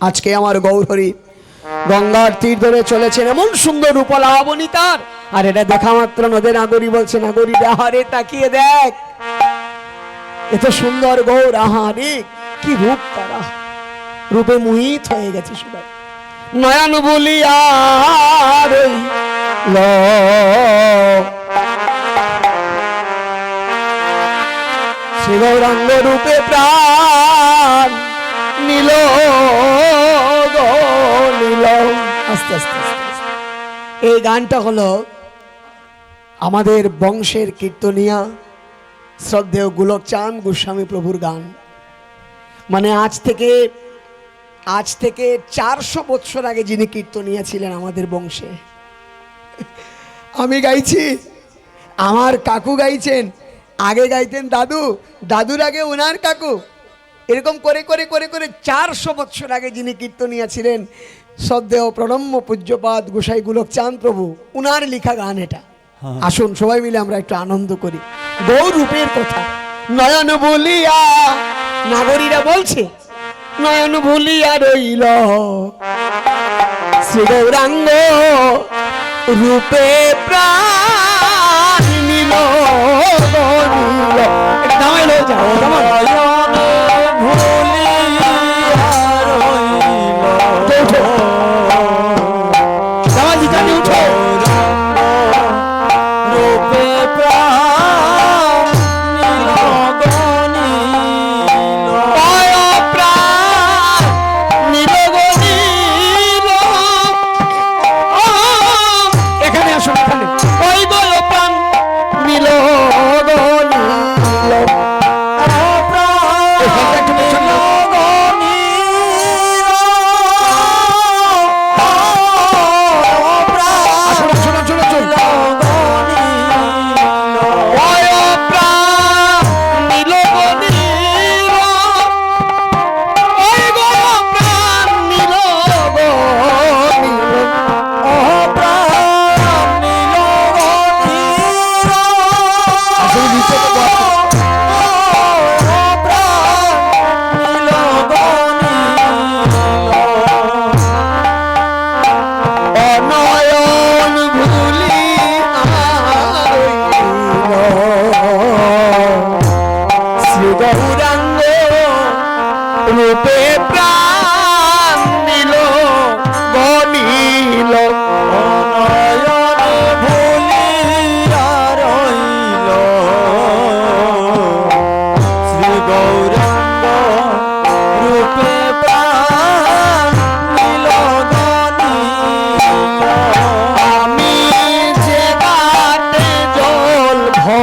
আজকে আমার গৌরহরি গঙ্গার তীর ধরে চলেছেন। এমন সুন্দর উপলাবনী তার। আর এটা দেখা মাত্র নদের নাগরী বলছে, নাগরী আহারে তাকিয়ে দেখ। এত সুন্দর গৌর আহারে কি রূপ তারা। রূপে মোহিত হয়ে গেছে সবাই। নয়ন বলিয়া। সে গৌরাঙ্গ রূপে প্রাণ আস্তে আস্তে। এই গানটা হলো আমাদের বংশের কীর্তনিয়া শ্রদ্ধেয় গোলক চাঁদ গোস্বামী প্রভুর গান। মানে আজ থেকে আজ থেকে চারশো বৎসর আগে যিনি কীর্তনিয়া ছিলেন আমাদের বংশে। আমি গাইছি, আমার কাকু গাইছেন, আগে গাইতেন দাদু, দাদুর আগে ওনার কাকু। এরকম করে করে করে করে চারশো বৎসর আগে যিনি কীর্তনিয়া ছিলেন শ্রদ্ধেয় প্রণম্য পূজ্যপাদ গোসাই গোলক চাঁদ প্রভু উনার লেখা গান এটা। আসুন সবাই মিলে আমরা একটু আনন্দ করি। গৌর রূপের কথা নয়ন বলিয়া নাগরীরা বলছে নয়ন ভুলিয়া রইল। শ্রী গৌরাঙ্গ রূপে প্রাণ নিল। এটা দামাইলো যাও Oh.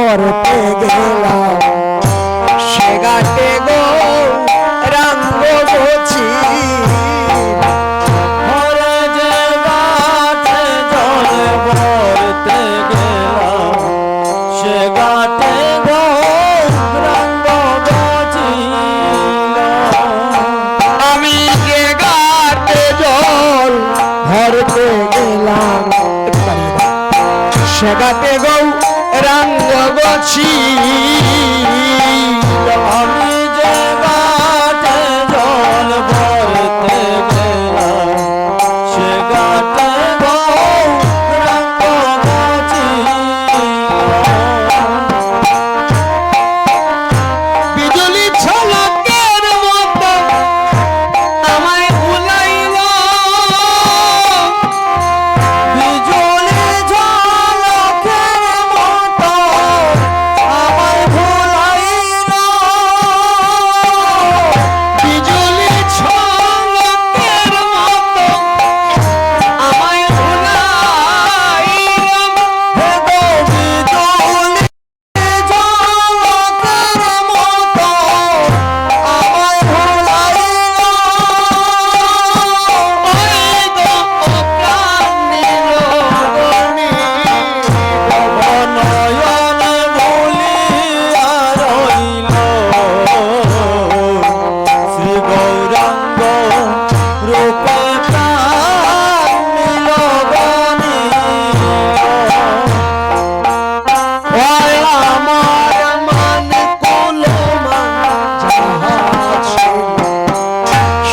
জল গেলাম।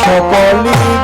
সকলি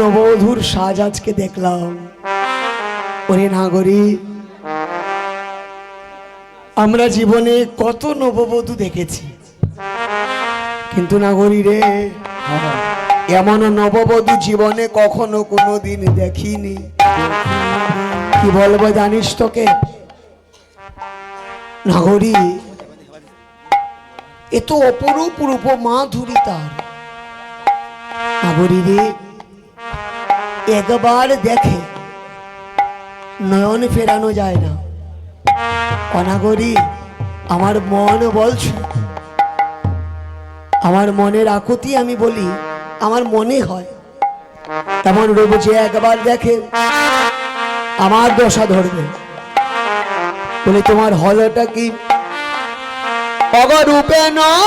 নবধুর সাজ আজকে দেখলাম। ওরে নাগরী, আমরা জীবনে কত নববধূ দেখেছি। কিন্তু নাগরী রে, এমন নববধূ জীবনে কখনো কোনো দিন দেখিনি। কি বলব জানিস তোকে? নাগরী, এ তো অপরূপ রূপ মাধুরী তার। নাগরী রে একবার দেখে নয়ন ফেরানো যায় না। অনাগরী, আমার মন বলছে, আমার মনের আকুতি আমি বলি, আমার মনে হয়। তেমন রূপ যে একবার দেখে আমার দশা ধরবে। বলে, তোমার হলটা কি অগরূপে নয়ন?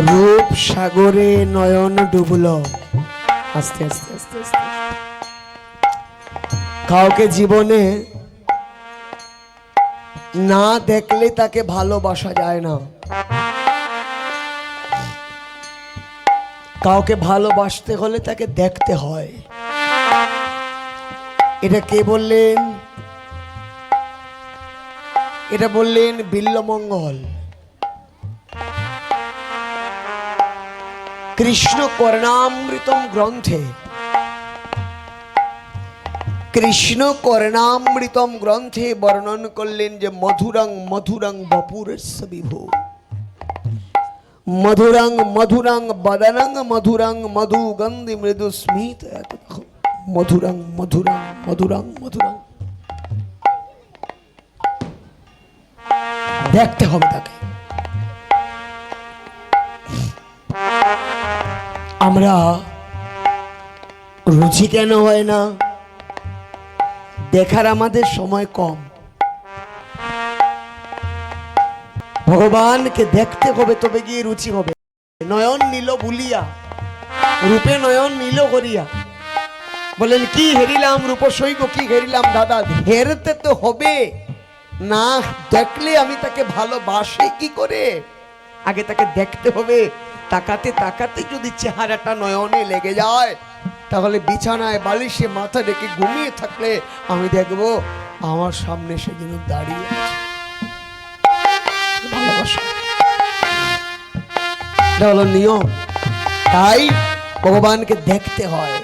রূপ সাগরে নয়ন ডুবল। আস্তে আস্তে আস্তে আস্তে। কাউকে জীবনে না দেখলে তাকে ভালোবাসা যায় না। কাউকে ভালোবাসতে হলে তাকে দেখতে হয়। এটা কে বললেন? এটা বললেন বিল্লমঙ্গল। কৃষ্ণ করণামৃতম গ্রন্থে। কৃষ্ণ করণামৃতম গ্রন্থে বর্ণন করলেন যে মধুরং মধুরং বপুর মধুরং মধুরং বদনং মধুরং মধু গন্ধি মৃদু স্মিত মধুরং মধুরং মধুরং মধুরং। দেখতে হবে তাকে। আমরা রুচি কেন হয় না? দেখার আমাদের সময় কম। ভগবানকে দেখতে হবে, তবে গিয়ে রুচি হবে। নয়ন নীল ভুলিয়া রূপে নয়ন নীল করিয়া বলেন, কি হেরিলাম রূপ সৈগ কি হেরিলাম দাদা? হেরতে তো হবে। না দেখলে আমি তাকে ভালোবাসি কি করে? আগে তাকে দেখতে হবে। তাকাতে তাকাতে যদি চেহারাটা নয়নে লেগে যায়, তাহলে বিছানায় বালিশে মাথা রেখে ঘুমিয়ে থাকলে আমি দেখব আমার সামনে সে যেন দাঁড়িয়ে আছে। নিয়ম। তাই ভগবানকে দেখতে হয়।